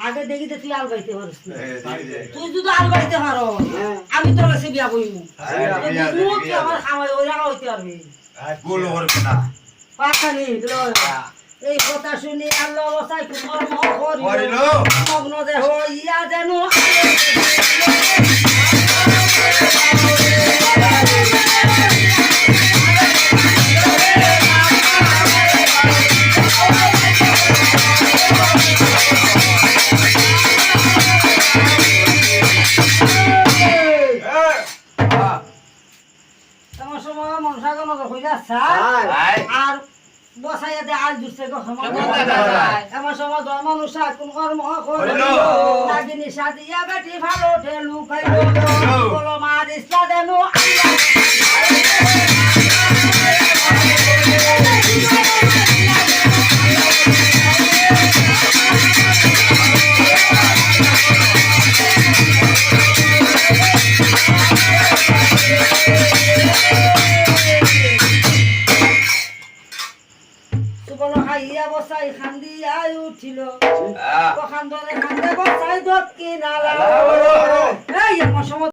আগে দেখি তো তুই আল বাড়িতে পারিস দে তুই যদি আল বাড়িতে পারো আমি তোর কাছে বিয়া বই আয়া বিয়া দে আমার খামাই ওই রাখা হইতে পারবি। গুলো করবে না। পাখানি এই কথা শুনি আল্লাহ অবস্থায় তোমার মহ করিল। মনসা গণ হইলা চাই আই আর বসাইয়া দে আল দুসে গো সময়? আমার সময় ধর্ম অনুসার কোন কর্ম করিল করিল। লাগিনি সাদিয়া বেটি ভালো ঠেলু খাইল বলো মা দিসলা দেনু। খাইয়া বসাই খান্দিয়া উঠিল। আ খান্দরে খান্দে বসাই দক্ষিণ আলা আলা। এই আমার সময়